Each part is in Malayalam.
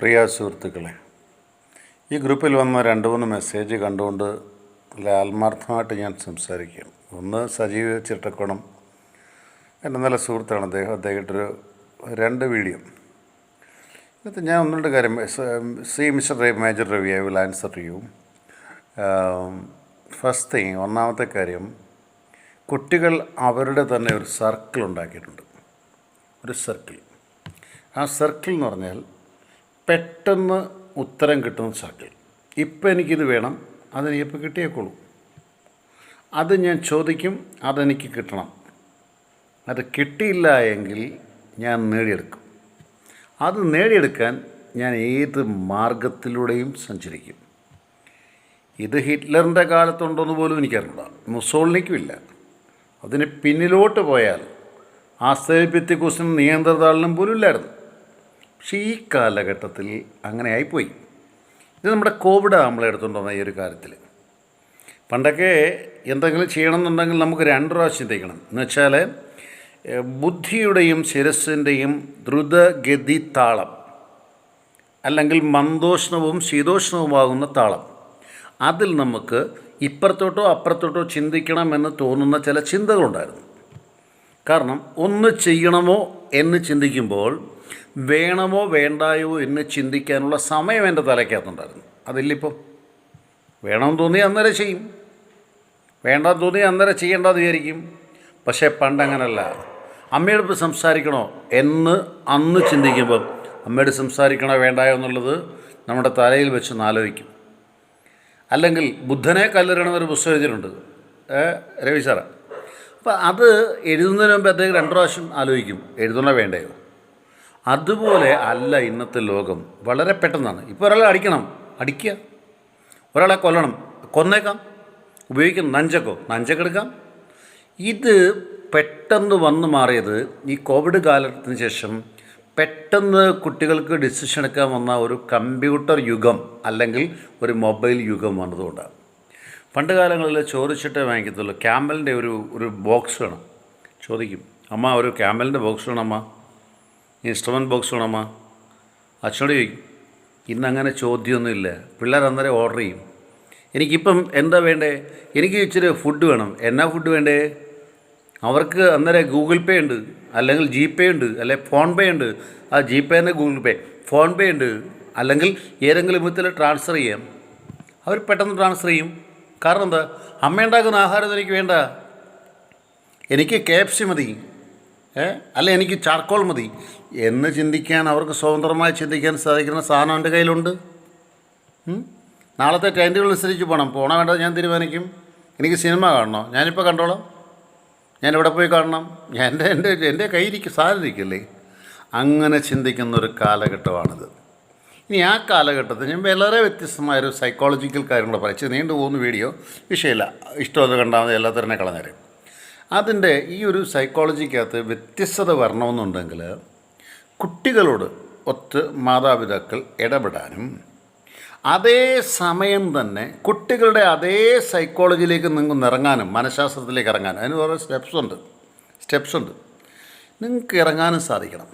പ്രിയ സുഹൃത്തുക്കളെ ഈ ഗ്രൂപ്പിൽ വന്ന രണ്ട് മൂന്ന് മെസ്സേജ് കണ്ടുകൊണ്ട് ആത്മാർത്ഥമായിട്ട് ഞാൻ സംസാരിക്കും. ഒന്ന് സജീവ ചിട്ടക്കോണം എന്റെ നല്ല സുഹൃത്താണ് അദ്ദേഹം. അദ്ദേഹത്തിന്റെ രണ്ട് വീഡിയോ. ഇന്നത്തെ ഞാൻ ഒന്ന് രണ്ട് കാര്യം see mister ray major Ravi I will answer to you. First thing ഒന്നാമത്തെ കാര്യം കുട്ടികൾ അവരുടെ തന്നെ ഒരു സർക്കിൾ ഉണ്ടാക്കിയിട്ടുണ്ട്. ഒരു സർക്കിൾ. ആ സർക്കിൾ എന്ന് പറഞ്ഞാൽ പെട്ടെന്ന് ഉത്തരം കിട്ടുന്ന സർക്കിൾ. ഇപ്പം എനിക്കിത് വേണം. അതെനിക്കിപ്പോൾ കിട്ടിയേക്കുള്ളൂ. അത് ഞാൻ ചോദിക്കും. അതെനിക്ക് കിട്ടണം. അത് കിട്ടിയില്ല എങ്കിൽ ഞാൻ നേടിയെടുക്കും. അത് നേടിയെടുക്കാൻ ഞാൻ ഏത് മാർഗത്തിലൂടെയും സഞ്ചരിക്കും. ഇത് ഹിറ്റ്ലറിന്റെ കാലത്തുണ്ടോയെന്ന് പോലും എനിക്കറിയില്ല മുസോളിനിക്കും ഇല്ല. അതിന് പിന്നിലോട്ട് പോയാൽ ആസ്തേപ്പിത്തിക്കുസിനും നിയന്ത്രതാളിനും പോലും ഇല്ലായിരുന്നു. പക്ഷേ ഈ കാലഘട്ടത്തിൽ അങ്ങനെ ആയിപ്പോയി ഇത് നമ്മുടെ കോവിഡ് നമ്മളെ എടുത്തുകൊണ്ട് വന്ന ഈ ഒരു കാര്യത്തിൽ. പണ്ടൊക്കെ എന്തെങ്കിലും ചെയ്യണമെന്നുണ്ടെങ്കിൽ നമുക്ക് രണ്ട് പ്രാവശ്യം ചിന്തിക്കണം എന്ന് വെച്ചാൽ ബുദ്ധിയുടെയും ശിരസിന്റെയും ദ്രുതഗതി താളം അല്ലെങ്കിൽ മന്ദോഷ്ണവും ശീതോഷ്ണവുമാകുന്ന താളം. അതിൽ നമുക്ക് ഇപ്പുറത്തോട്ടോ അപ്പുറത്തോട്ടോ ചിന്തിക്കണമെന്ന് തോന്നുന്ന ചില ചിന്തകളുണ്ടായിരുന്നു. കാരണം ഒന്ന് ചെയ്യണമോ എന്ന് ചിന്തിക്കുമ്പോൾ വേണമോ വേണ്ടായോ എന്ന് ചിന്തിക്കാനുള്ള സമയം എന്റെ തലയ്ക്കകത്തുണ്ടായിരുന്നു. അതില്ലിപ്പം വേണമെന്ന് തോന്നി അന്നേരം ചെയ്യും. വേണ്ടെന്ന് തോന്നി അന്നേരം ചെയ്യേണ്ടത് വിചാരിക്കും. പക്ഷേ പണ്ടങ്ങനല്ല. അമ്മയോടൊപ്പം സംസാരിക്കണോ എന്ന് അന്ന് ചിന്തിക്കുമ്പം അമ്മയോട് സംസാരിക്കണോ വേണ്ടായോ എന്നുള്ളത് നമ്മുടെ തലയിൽ വെച്ച് ആലോചിക്കും അല്ലെങ്കിൽ ബുദ്ധനെ കല്ലെറിയണമെന്നൊരു പുസ്തകം എഴുതിയിട്ടുണ്ട്. രവി സാറ്. അപ്പോൾ അത് എഴുതുന്നതിന് മുമ്പ് അദ്ദേഹം രണ്ട് പ്രാവശ്യം ആലോചിക്കും. എഴുതണോ വേണ്ടയോ? അതുപോലെ അല്ല ഇന്നത്തെ ലോകം. വളരെ പെട്ടെന്നാണ്. ഇപ്പോൾ ഒരാളെ അടിക്കണം. അടിക്കുക. ഒരാളെ കൊല്ലണം. കൊന്നേക്കാം. ഉപയോഗിക്കും. നഞ്ചക്കോ? നഞ്ചക്കെടുക്കാം ഇത് പെട്ടെന്ന് വന്നു മാറിയത് ഈ കോവിഡ് കാലത്തിന് ശേഷം പെട്ടെന്ന് കുട്ടികൾക്ക് ഡിസിഷൻ എടുക്കാൻ വന്ന ഒരു കമ്പ്യൂട്ടർ യുഗം അല്ലെങ്കിൽ ഒരു മൊബൈൽ യുഗം വന്നതുകൊണ്ടാണ്. പണ്ട് കാലങ്ങളിൽ ചോദിച്ചിട്ടേ വാങ്ങിക്കത്തുള്ളൂ. ക്യാമലിന്റെ ഒരു ഒരു ബോക്സ് വേണം. ചോദിക്കും. അമ്മ ഒരു ക്യാമലിന്റെ ബോക്സ് വേണം അമ്മ? ഇൻസ്ട്രുമെന്റ് ബോക്സ് വേണമ്മ അച്ഛനോട് ചോദിക്കും. ഇന്നങ്ങനെ ചോദ്യമൊന്നുമില്ല. പിള്ളേർ അന്നേരം ഓർഡർ ചെയ്യും. എനിക്കിപ്പം എന്താ വേണ്ടേ? എനിക്ക് ഇച്ചിരി ഫുഡ് വേണം. എന്നാ ഫുഡ് വേണ്ടേ? അവർക്ക് അന്നേരം ഗൂഗിൾ പേ ഉണ്ട് അല്ലെങ്കിൽ ജി പേ ഉണ്ട് അല്ലെ ഫോൺ പേ ഉണ്ട്. ആ ജി പേ തന്നെ ഗൂഗിൾ പേ ഫോൺ പേ ഉണ്ട് അല്ലെങ്കിൽ ഏതെങ്കിലും വിധത്തിൽ ട്രാൻസ്ഫർ ചെയ്യാം. അവർ പെട്ടെന്ന് ട്രാൻസ്ഫർ ചെയ്യും. കാരണം എന്താ? അമ്മ ഉണ്ടാക്കുന്ന ആഹാരം എനിക്ക് വേണ്ട. എനിക്ക് കെ മതി. അല്ല എനിക്ക് ചാർക്കോൾ മതി. എന്ന് ചിന്തിക്കാൻ അവർക്ക് സ്വതന്ത്രമായി ചിന്തിക്കാൻ സാധിക്കുന്ന സാധനം എന്റെ കയ്യിലുണ്ട്? നാളത്തെ ടൈം അനുസരിച്ച് പോകണം പോകണം വേണ്ടത് ഞാൻ തീരുമാനിക്കും. എനിക്ക് സിനിമ കാണണോ? ഞാനിപ്പോൾ കണ്ടോളാം. ഞാൻ എവിടെ പോയി കാണണം. ഞാൻ എന്റെ എന്റെ എന്റെ കയ്യിരിക്കും സാധനം ഇരിക്കില്ലേ അങ്ങനെ ചിന്തിക്കുന്ന ഒരു കാലഘട്ടമാണിത്. ഇനി ആ കാലഘട്ടത്തിൽ ഞാൻ വളരെ വ്യത്യസ്തമായൊരു സൈക്കോളജിക്കൽ കാര്യങ്ങൾ പറയും. നീണ്ടു പോകുന്ന വീഡിയോ. വിഷയമില്ല. ഇഷ്ടമത് കണ്ടാൽ മതി. എല്ലാത്തരനെ കളഞ്ഞേരും. അതിന്റെ ഈ ഒരു സൈക്കോളജിക്കകത്ത് വ്യത്യസ്തത വരണമെന്നുണ്ടെങ്കിൽ കുട്ടികളോട് ഒത്ത് മാതാപിതാക്കൾ ഇടപെടാനും അതേ സമയം തന്നെ കുട്ടികളുടെ അതേ സൈക്കോളജിയിലേക്ക് നിങ്ങൾക്ക് ഇറങ്ങാനും മനഃശാസ്ത്രത്തിലേക്ക് ഇറങ്ങാനും. അതിന് കുറേ സ്റ്റെപ്സ് ഉണ്ട്. സ്റ്റെപ്സ് ഉണ്ട്. നിങ്ങൾക്ക് ഇറങ്ങാനും സാധിക്കണം.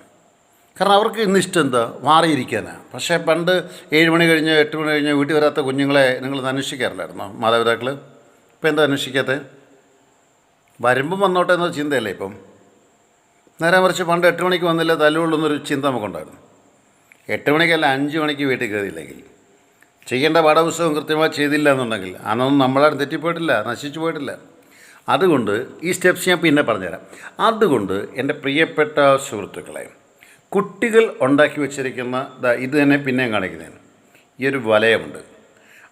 കാരണം അവർക്ക് ഇന്ന് ഇഷ്ടം എന്താ? മാറിയിരിക്കാനാണ് പക്ഷേ പണ്ട് ഏഴ് മണി കഴിഞ്ഞ് എട്ട് മണി കഴിഞ്ഞ് വീട്ടിൽ വരാത്ത കുഞ്ഞുങ്ങളെ നിങ്ങൾ അന്വേഷിക്കാറില്ലായിരുന്നോ? മാതാപിതാക്കൾ ഇപ്പോൾ എന്താ അന്വേഷിക്കാത്തത് വരുമ്പം വന്നോട്ടെ എന്നൊരു ചിന്തയല്ലേ ഇപ്പം? നേരെ മറിച്ച് പണ്ട് എട്ട് മണിക്ക് വന്നില്ല തല്ലുകൊള്ളുന്നൊരു ചിന്ത നമുക്കുണ്ടായിരുന്നു. എട്ട് മണിക്കല്ല അഞ്ച് മണിക്ക് വീട്ടിൽ കയറിയില്ലെങ്കിൽ. ചെയ്യേണ്ട പാഠപുസ്തകം കൃത്യമായി ചെയ്തില്ല എന്നുണ്ടെങ്കിൽ അന്നൊന്നും നമ്മളാരും തെറ്റിപ്പോയിട്ടില്ല നശിച്ചു പോയിട്ടില്ല. അതുകൊണ്ട് ഈ സ്റ്റെപ്സ് ഞാൻ പിന്നെ പറഞ്ഞുതരാം. അതുകൊണ്ട് എന്റെ പ്രിയപ്പെട്ട സുഹൃത്തുക്കളെ കുട്ടികൾ ഉണ്ടാക്കി വെച്ചിരിക്കുന്ന ഇത് തന്നെ പിന്നെയും കാണിക്കുന്നതാണ്. ഈ ഒരു വലയമുണ്ട്.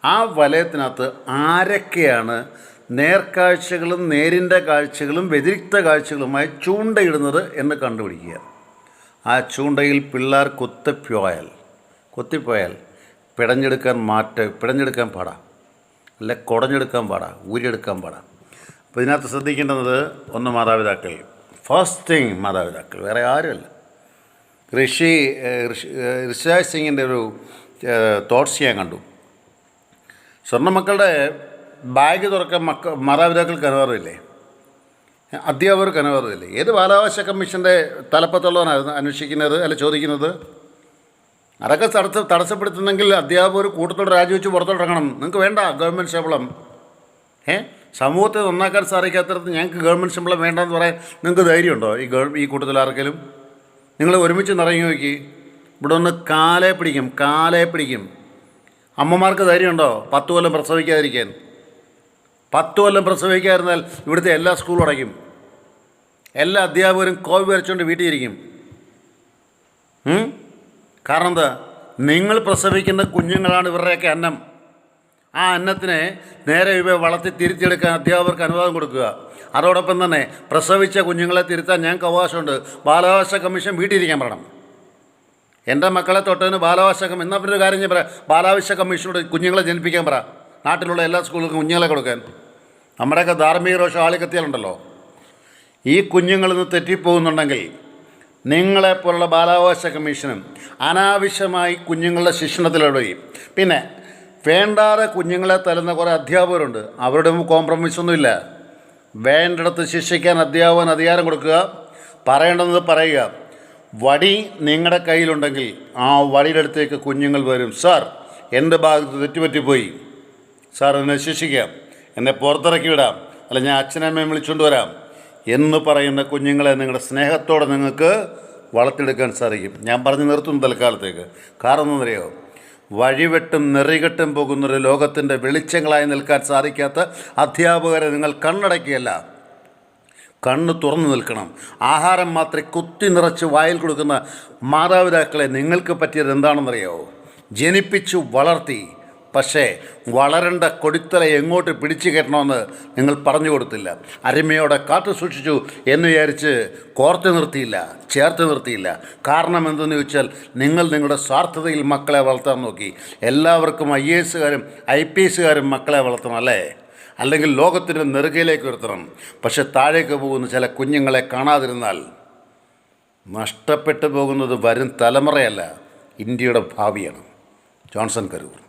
ആ വലയത്തിനകത്ത് ആരൊക്കെയാണ് നേർക്കാഴ്ചകളും നേരിന്റെ കാഴ്ചകളും വ്യതിരിക്ത കാഴ്ചകളുമായി ചൂണ്ടയിടുന്നത് എന്ന് കണ്ടുപിടിക്കുക. ആ ചൂണ്ടയിൽ പിള്ളേർ കൊത്തിപ്പോയാൽ കൊത്തിപ്പോയാൽ പിടഞ്ഞെടുക്കാൻ മാറ്റ പിടഞ്ഞെടുക്കാൻ പാടാ. അല്ലെ കുടഞ്ഞെടുക്കാൻ പാടാ ഊരിയെടുക്കാൻ പാടാ. അപ്പോൾ ഇതിനകത്ത് ശ്രദ്ധിക്കേണ്ടത് ഒന്ന് മാതാപിതാക്കൾ. ഫസ്റ്റ് തിങ് മാതാപിതാക്കൾ വേറെ ആരുമല്ല. ഋഷി ഋഷിരാജ് സിംഗിന്റെ ഒരു തോട്ട്സ് ഞാൻ കണ്ടു. സ്വർണ മക്കളുടെ ബാഗ് തുറക്കാൻ മക്ക മാതാപിതാക്കൾക്ക് അനുവാദമില്ലേ അധ്യാപകർക്ക് അനുവാദമില്ലേ ഏത് ബാലാവകാശ കമ്മീഷന്റെ തലപ്പത്തുള്ളവനായിരുന്നു അന്വേഷിക്കുന്നത് അല്ല ചോദിക്കുന്നത്? അതൊക്കെ തടസ്സ തടസ്സപ്പെടുത്തുന്നെങ്കിൽ അധ്യാപകർ കൂട്ടത്തോടെ രാജിവെച്ച് പുറത്തോട്ടിറങ്ങണം നിങ്ങൾക്ക് വേണ്ട ഗവൺമെന്റ് ശമ്പളം. ഏ? സമൂഹത്തെ നന്നാക്കാൻ സാധിക്കാത്തടത്ത് ഞങ്ങൾക്ക് ഗവൺമെന്റ് ശമ്പളം വേണ്ടെന്ന് പറയാൻ നിങ്ങൾക്ക് ധൈര്യമുണ്ടോ? ഈ ഗവ ഈ കൂട്ടത്തിൽ ആർക്കെങ്കിലും? നിങ്ങൾ ഒരുമിച്ച് നിറങ്ങി നോക്കി. ഇവിടെ ഒന്ന് കാലേ പിടിക്കും കാലേ പിടിക്കും. അമ്മമാർക്ക് ധൈര്യമുണ്ടോ? പത്ത് കൊല്ലം പ്രസവിക്കാതിരിക്കാൻ. പത്ത് കൊല്ലം പ്രസവിക്കാതിരുന്നാൽ ഇവിടുത്തെ എല്ലാ സ്കൂളും അടയ്ക്കും. എല്ലാ അധ്യാപകരും കോവി വരച്ചുകൊണ്ട് വീട്ടിൽ ഇരിക്കും. കാരണം എന്താ? നിങ്ങൾ പ്രസവിക്കുന്ന കുഞ്ഞുങ്ങളാണ് ഇവരുടെയൊക്കെ അന്നം. ആ അന്നത്തിനെ നേരെ ഇവ വളർത്തി തിരുത്തിയെടുക്കാൻ അധ്യാപകർക്ക് അനുവാദം കൊടുക്കുക. അതോടൊപ്പം തന്നെ പ്രസവിച്ച കുഞ്ഞുങ്ങളെ തിരുത്താൻ ഞങ്ങൾക്ക് അവകാശമുണ്ട്. ബാലാവകാശ കമ്മീഷൻ വീട്ടിലിരിക്കാൻ പറയണം. എന്റെ മക്കളെ തൊട്ടതിന് ബാലാവകാശ കമ്മീഷൻ എന്നാൽ പിന്നെ ഒരു കാര്യം ഞാൻ പറയാം ബാലാവകാശ കമ്മീഷനോട് കുഞ്ഞുങ്ങളെ ജനിപ്പിക്കാൻ പറ. നാട്ടിലുള്ള എല്ലാ സ്കൂളുകൾക്കും കുഞ്ഞുങ്ങളെ കൊടുക്കാൻ. നമ്മുടെയൊക്കെ ധാർമ്മിക രോഷം ആളിക്കത്തിയാലുണ്ടല്ലോ ഈ കുഞ്ഞുങ്ങളിൽ നിന്ന് തെറ്റിപ്പോകുന്നുണ്ടെങ്കിൽ നിങ്ങളെപ്പോലുള്ള ബാലാവകാശ കമ്മീഷനും അനാവശ്യമായി കുഞ്ഞുങ്ങളുടെ ശിക്ഷണത്തിലിടുകയും പിന്നെ വേണ്ടാതെ കുഞ്ഞുങ്ങളെ തരുന്ന കുറേ അധ്യാപകരുണ്ട്. അവരുടെ മുമ്പ് കോംപ്രമൈസ് ഒന്നുമില്ല വേണ്ടിടത്ത് ശിക്ഷിക്കാൻ അധ്യാപകൻ അധികാരം കൊടുക്കുക പറയേണ്ടത് പറയുക. വടി നിങ്ങളുടെ കയ്യിലുണ്ടെങ്കിൽ ആ വടിയുടെ അടുത്തേക്ക് കുഞ്ഞുങ്ങൾ വരും. സാർ എന്റെ ഭാഗത്ത് തെറ്റുപറ്റിപ്പോയി. സാർ എന്നെ ശിക്ഷിക്കാം. എന്നെ പുറത്തിറക്കി വിടാം. അല്ല ഞാൻ അച്ഛനമ്മയും വിളിച്ചുകൊണ്ട് വരാം. എന്ന് പറയുന്ന കുഞ്ഞുങ്ങളെ നിങ്ങളുടെ സ്നേഹത്തോടെ നിങ്ങൾക്ക് വളർത്തിയെടുക്കാൻ സാധിക്കും. ഞാൻ പറഞ്ഞു നിർത്തുന്നു തൽക്കാലത്തേക്ക്. കാരണം എന്നറിയോ വഴിവെട്ടും നെറികെട്ടും പോകുന്നൊരു ലോകത്തിന്റെ വെളിച്ചങ്ങളായി നിൽക്കാൻ സാധിക്കാത്ത അധ്യാപകരെ നിങ്ങൾ കണ്ണടക്കിയല്ല. കണ്ണ് തുറന്നു നിൽക്കണം. ആഹാരം മാത്രം കുത്തി നിറച്ച് വായിൽ കൊടുക്കുന്ന മാതാപിതാക്കളെ നിങ്ങൾക്ക് പറ്റിയത് എന്താണെന്നറിയാവോ ജനിപ്പിച്ചു വളർത്തി. പക്ഷേ വളരേണ്ട കൊടിത്തല എങ്ങോട്ട് പിടിച്ചു കയറ്റണമെന്ന് നിങ്ങൾ പറഞ്ഞു കൊടുത്തില്ല. അരുമയോടെ കാത്തു സൂക്ഷിച്ചു എന്ന് വിചാരിച്ച് കോർത്ത് നിർത്തിയില്ല ചേർത്ത് നിർത്തിയില്ല. കാരണം എന്തെന്ന് ചോദിച്ചാൽ നിങ്ങൾ നിങ്ങളുടെ സ്വാർത്ഥതയിൽ മക്കളെ വളർത്താൻ നോക്കി. എല്ലാവർക്കും ഐ എ എസുകാരും ഐ പി എസുകാരും മക്കളെ വളർത്തണം അല്ലേ? അല്ലെങ്കിൽ ലോകത്തിന്റെ നെറുകയിലേക്ക് ഉയർത്തണം. പക്ഷെ താഴേക്ക് പോകുന്ന ചില കുഞ്ഞുങ്ങളെ കാണാതിരുന്നാൽ നഷ്ടപ്പെട്ടു പോകുന്നത് വരും തലമുറയല്ല ഇന്ത്യയുടെ ഭാവിയാണ്. ജോൺസൺ കരൂർ.